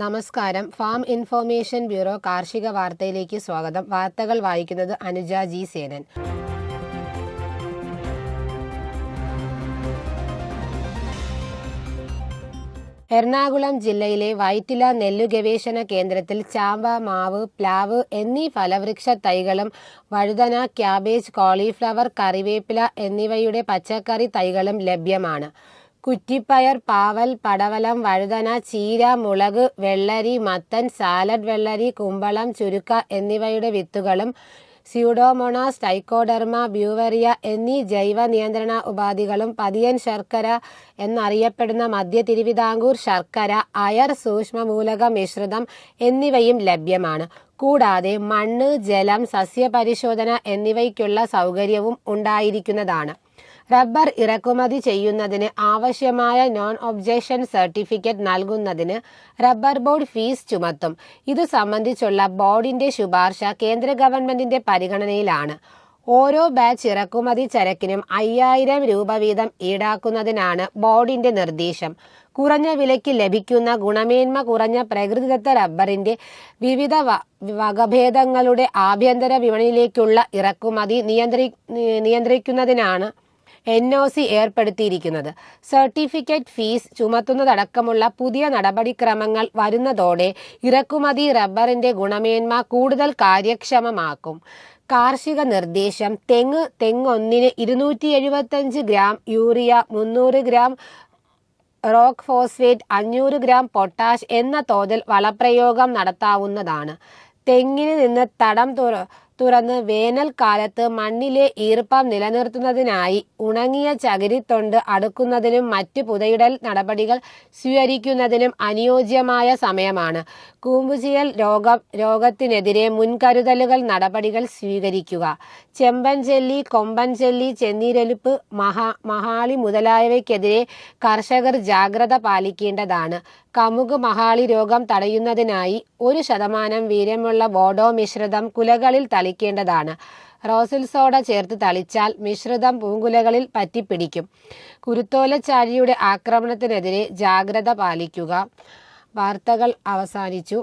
നമസ്കാരം. Farm information bureau കാർഷിക വാർത്തയിലേക്ക് സ്വാഗതം. വാർത്തകൾ വായിക്കുന്നത് അനുജ ജി സേനൻ. എറണാകുളം ജില്ലയിലെ വൈറ്റില നെല്ലു ഗവേഷണ കേന്ദ്രത്തിൽ ചാമ്പ മാവ് പ്ലാവ് എന്നീ ഫലവൃക്ഷ തൈകളും വഴുതന ക്യാബേജ് കോളിഫ്ലവർ കറിവേപ്പില എന്നിവയുടെ പച്ചക്കറി തൈകളും ലഭ്യമാണ്. കുറ്റിപ്പയർ പാവൽ പടവലം വഴുതന ചീര മുളക് വെള്ളരി മത്തൻ സാലഡ് വെള്ളരി കുമ്പളം ചുരുക്ക എന്നിവയുടെ വിത്തുകളും സ്യൂഡോമോണാസ് ടൈക്കോഡെർമ ബ്യൂവറിയ എന്നീ ജൈവ നിയന്ത്രണ ഉപാധികളും പതിയൻ ശർക്കര എന്നറിയപ്പെടുന്ന മധ്യ തിരുവിതാംകൂർ ശർക്കര അയർ സൂക്ഷ്മമൂലക മിശ്രിതം എന്നിവയും ലഭ്യമാണ്. കൂടാതെ മണ്ണ് ജലം സസ്യപരിശോധന എന്നിവയ്ക്കുള്ള സൗകര്യവും ഉണ്ടായിരിക്കുന്നതാണ്. റബ്ബർ ഇറക്കുമതി ചെയ്യുന്നതിന് ആവശ്യമായ നോൺ ഒബ്ജക്ഷൻ സർട്ടിഫിക്കറ്റ് നൽകുന്നതിന് റബ്ബർ ബോർഡ് ഫീസ് ചുമത്തും. ഇത് സംബന്ധിച്ചുള്ള ബോർഡിന്റെ ശുപാർശ കേന്ദ്ര ഗവൺമെന്റിന്റെ പരിഗണനയിലാണ്. ഓരോ ബാച്ച് ഇറക്കുമതി ചരക്കിനും അയ്യായിരം രൂപ വീതം ഈടാക്കുന്നതിനാണ് ബോർഡിന്റെ നിർദ്ദേശം. കുറഞ്ഞ വിലയ്ക്ക് ലഭിക്കുന്ന ഗുണമേന്മ കുറഞ്ഞ പ്രകൃതിദത്ത റബ്ബറിന്റെ വിവിധ വകഭേദങ്ങളുടെ ആഭ്യന്തര വിപണിയിലേക്കുള്ള ഇറക്കുമതി നിയന്ത്രി നിയന്ത്രിക്കുന്നതിനാണ് എൻ ഒ സി ഏർപ്പെടുത്തിയിരിക്കുന്നത്. സർട്ടിഫിക്കറ്റ് ഫീസ് ചുമത്തുന്നതടക്കമുള്ള പുതിയ നടപടിക്രമങ്ങൾ വരുന്നതോടെ ഇറക്കുമതി റബ്ബറിന്റെ ഗുണമേന്മ കൂടുതൽ കാര്യക്ഷമമാക്കും. കാർഷിക നിർദ്ദേശം തെങ്ങ് തെങ്ങൊന്നിന് ഇരുന്നൂറ്റി എഴുപത്തഞ്ച് ഗ്രാം യൂറിയ മുന്നൂറ് ഗ്രാം റോക്ക് ഫോസ്ഫേറ്റ് അഞ്ഞൂറ് ഗ്രാം പൊട്ടാഷ് എന്ന തോതിൽ വളപ്രയോഗം നടത്താവുന്നതാണ്. തെങ്ങിന് നിന്ന് തടം തുറ തുറന്ന് വേനൽക്കാലത്ത് മണ്ണിലെ ഈർപ്പം നിലനിർത്തുന്നതിനായി ഉണങ്ങിയ ചകിരിത്തൊണ്ട് അടുക്കുന്നതിനും മറ്റ് പുതയിടൽ നടപടികൾ സ്വീകരിക്കുന്നതിനും അനുയോജ്യമായ സമയമാണ്. കൂമ്പുചീയൽ രോഗം രോഗത്തിനെതിരെ മുൻകരുതലുകൾ നടപടികൾ സ്വീകരിക്കുക. ചെമ്പൻ ചെല്ലി കൊമ്പൻ ചെല്ലി ചെന്നീരലുപ്പ് മഹാ മഹാളി മുതലായവയ്ക്കെതിരെ കർഷകർ ജാഗ്രത പാലിക്കേണ്ടതാണ്. കമുക് മഹാളി രോഗം തടയുന്നതിനായി ഒരു ശതമാനം വീര്യമുള്ള ബോഡോ മിശ്രിതം കുലകളിൽ തളിക്കേണ്ടതാണ് റോസിൽ സോഡ ചേർത്ത് തളിച്ചാൽ മിശ്രിതം പൂങ്കുലകളിൽ പറ്റിപ്പിടിക്കും. കുരുത്തോലച്ചാഴിയുടെ ആക്രമണത്തിനെതിരെ ജാഗ്രത പാലിക്കുക. വാർത്തകൾ അവസാനിച്ചു.